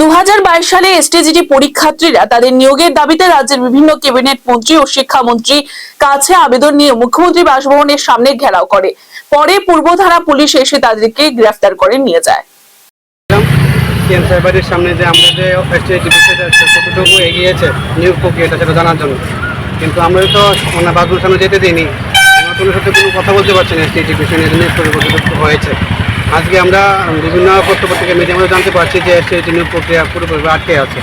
দু হাজার বাইশ সালে এসটিজিটি পরীক্ষার্থীরা তাদের নিয়োগের দাবিতে রাজ্যের বিভিন্ন ক্যাবিনেট মন্ত্রী ও শিক্ষামন্ত্রী কাছে আবেদন নিয়ে মুখ্যমন্ত্রী বাসভবনের সামনে ঘেরাও করে। পরে পূর্বধারা পুলিশ এসে তাদেরকে গ্রেফতার করে নিয়ে যায়। সিএম সামনে যে আমরা যে কতটুকু এগিয়েছে নিয়োগ প্রক্রিয়াটা সেটা জানার জন্য। কিন্তু আমরা তো মানে বাসগুলোর সামনে যেতে দিইনি। আমরা কোনো সাথে কোনো কথা বলতে পারছি না এসটিআইটি বিষয় নিয়ে নিয়োগ কতটুকু হয়েছে। আজকে আমরা বিভিন্ন পত্রপত্রিকা মিডিয়ার মধ্যে জানতে পারছি যে এসটিআইটি নিয়োগ প্রক্রিয়া পুরোপুরি আটকে আছে।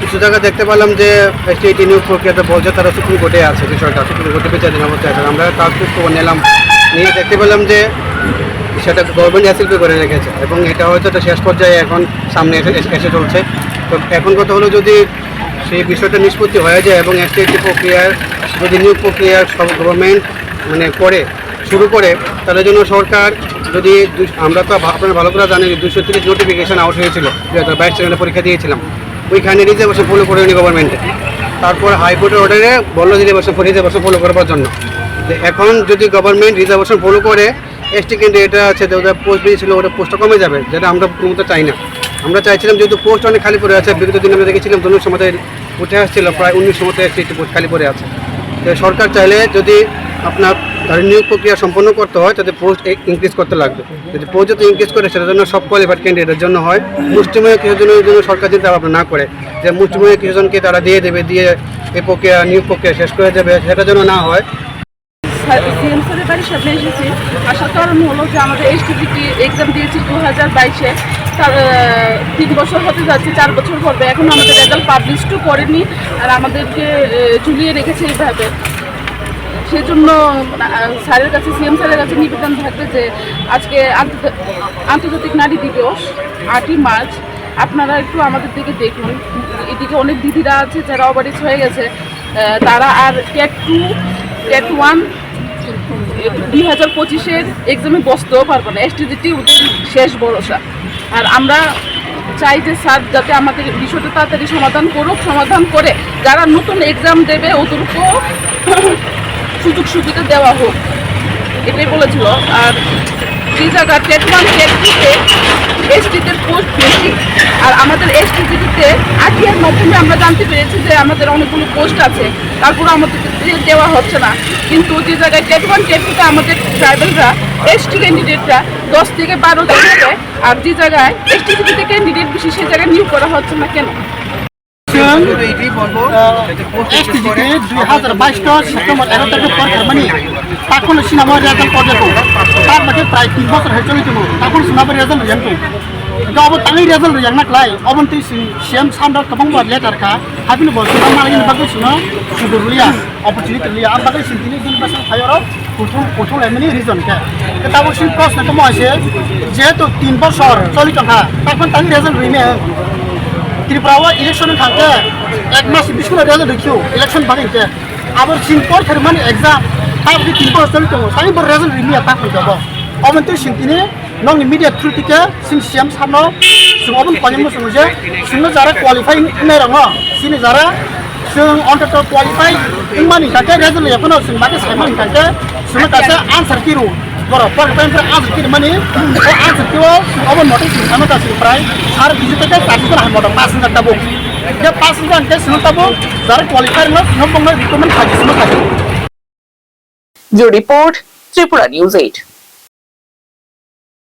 কিছু জায়গা দেখতে পেলাম যে এসটিআইটি নিয়োগ প্রক্রিয়াতে বলছে তারা সুপ্রিম কোর্টে আছে বিষয়টা, সুপ্রিম কোর্টে বিচারাধীন অবস্থায় আছে আমরা কাজ খবর নিলাম। নিয়ে দেখতে পেলাম যে সেটা গভর্নমেন্ট অ্যাসিলপে করে রেখেছে এবং এটা হয়তো একটা শেষ পর্যায়ে এখন সামনে এসে, এসে- চলছে। তো এখন কথা হলো যদি সেই বিষয়টা নিষ্পত্তি হয়ে যায় এবং একটি প্রক্রিয়ার, যদি নিয়োগ প্রক্রিয়ার সব গভর্নমেন্ট মানে করে শুরু করে, তাদের জন্য সরকার যদি আমরা তো আপনারা ভালো করে জানেন দুশো তিরিশ নোটিফিকেশন আউট হয়েছিল দু হাজার বাইশ সালে পরীক্ষা দিয়েছিলাম। ওইখানে রিজার্ভেশন ফলো করেনি গভর্নমেন্টে তারপর হাইকোর্টের অর্ডারে বলল রিজার্ভেশন রিজার্ভেশন ফলো করবার জন্য। এখন যদি গভর্নমেন্ট রিজার্ভেশন ফলো করে এসটি ক্যান্ডিডেট আছে, যে ওদের পোস্ট বেরিয়েছিল ওটা পোস্টটা কমে যাবে, যেটা আমরা কোনো চাই না। আমরা চাইছিলাম যেহেতু পোস্ট অনেক খালি পড়ে আছে, বিগত দিনে আমরা দেখেছিলাম ধনুর সময় উঠে আসছিল, প্রায় উনিশ সময় একটি পোস্ট খালি পড়ে আছে। সরকার চাইলে যদি আপনার তার নিয়োগ প্রক্রিয়া সম্পন্ন করতে হয় তাদের পোস্ট ইনক্রিজ করতে লাগবে। যদি পোস্ট যদি ইনক্রিজ করে, সেটার জন্য সব কোয়ালিফাইড ক্যান্ডিডেটের জন্য হয়। মুষ্টিমেয় কিছুজনের জন্য সরকার চিন্তা ভাবনা না করে, যে মুষ্টিমেয় কিছুজনকে তারা দিয়ে দেবে, দিয়ে এই প্রক্রিয়া, নিয়োগ প্রক্রিয়া শেষ করে দেবে সেটা যেন না হয়। সিএম স্যারের বাড়ির সামনে এসেছি। আসার কারণ হলো যে আমাদের এইচটিপিটি এক্সাম দিয়েছি দু হাজার বাইশে। তার তিন বছর হতে যাচ্ছে, চার বছর পড়বে এখন আমাদের রেজাল্ট পাবলিশও করেনি। আর আমাদেরকে ঝুলিয়ে রেখেছে এইভাবে। সেজন্য স্যারের কাছে, সিএম স্যারের কাছে নিবেদন থাকবে যে আজকে আন্তর্জাতিক নারী দিবস, আটই মার্চ। আপনারা একটু আমাদের দিকে দেখুন। এদিকে অনেক দিদিরা আছে, যারা অবারিশ হয়ে গেছে। তারা আর টেট টু টেট ওয়ান দুই হাজার পঁচিশের এক্সামে বসতেও পারব না। এসটিজিটি শেষ ভরসা। আর আমরা চাই যে স্যার যাতে আমাদের বিষয়টা তাড়াতাড়ি সমাধান করুক, সমাধান করে। যারা নতুন এক্সাম দেবে, ওদেরকেও সুযোগ সুবিধা দেওয়া হোক, এটাই বলেছিল। আর যে জায়গা ওয়ান টেট টুতে এসটিদের পোস্ট বেশি, আর আমাদের এসটিজিতে আটিয়ার মাধ্যমে আমরা জানতে পেরেছি যে আমাদের অনেকগুলো পোস্ট আছে, তারপর আমাদের দেওয়া হচ্ছে না। কিন্তু যে জায়গায় টেট ওয়ান টেট টুতে আমাদের ট্রাইবেলরা, এসটি ক্যান্ডিডেটরা দশ থেকে বারো জন আর যে জায়গায় এসটিজিতে ক্যান্ডিডেট বেশি সেই জায়গায় নিয়োগ করা হচ্ছে না কেন? সুতরাং একটি থেকে দুই হাজার বাইশ সেপ্টেম্বর এগারো তারিখের পর জার্মানি তখন সিনেমার রেজাল্ট পর্যন্ত। তার মাঝে প্রায় তিন বছর হয়ে চলেছিল। তখন সিনেমার রেজাল্ট রেজাল্ট কিন্তু অব তাঙ্গি রেজাল্ট রেজাল্ট নাকলাই অবন্তি সিএম সান্ডার কবংবার লেটারকা হাবিনি বলছি আমার ইন বাকি শুনো সুদূর লিয়া অপরচুনিটি লিয়া। আর বাকি সিন্তিনি দিন বাসা ফায়ার কুঠুল কুঠুল এমনি রিজন কে। তারপর সেই প্রশ্নটা মনে আছে। যেহেতু তিন বছর চলি টাকা তখন তাঙ্গি রেজাল্ট রিমে ত্রিপুরাও ইলেকশন খালকে এক মাস বিস্কুল ঢুকিও ইলেকশন বানিয়ে আবার সিনপর থার্মান এক্সাম তারপরে তিনপর হস্টেল দো সাই বড় রাজন রিমিয়া তাক যাব অমন্তে সিনতিনে নংনি মিডিয়া থ্রু থেকে সিন সিএম সানো সুমবন কনিম সুমজে সিনো যারা কোয়ালিফাই নাই রঙ সিনে যারা जों अन्तत क्वालिफाइ मानि थाखाय रेजल्ट एखनो जों माने साइमान थाखाय जों गासै आनसार किरु बर' फरायसालिनिफ्राय आन्सार किरु मानि बे आन्सार किरु अबन नटिस खालामो दासिम प्राय सार बिजितेके सार्टिफिकेट हामदों पास हाजार दाबो बे पास हाजार के सिनो दाबो जारा क्वालिफाइ न सिनो बंग रिकमेन्ड खाजि सिनो खाजि bureau report Tripura news eight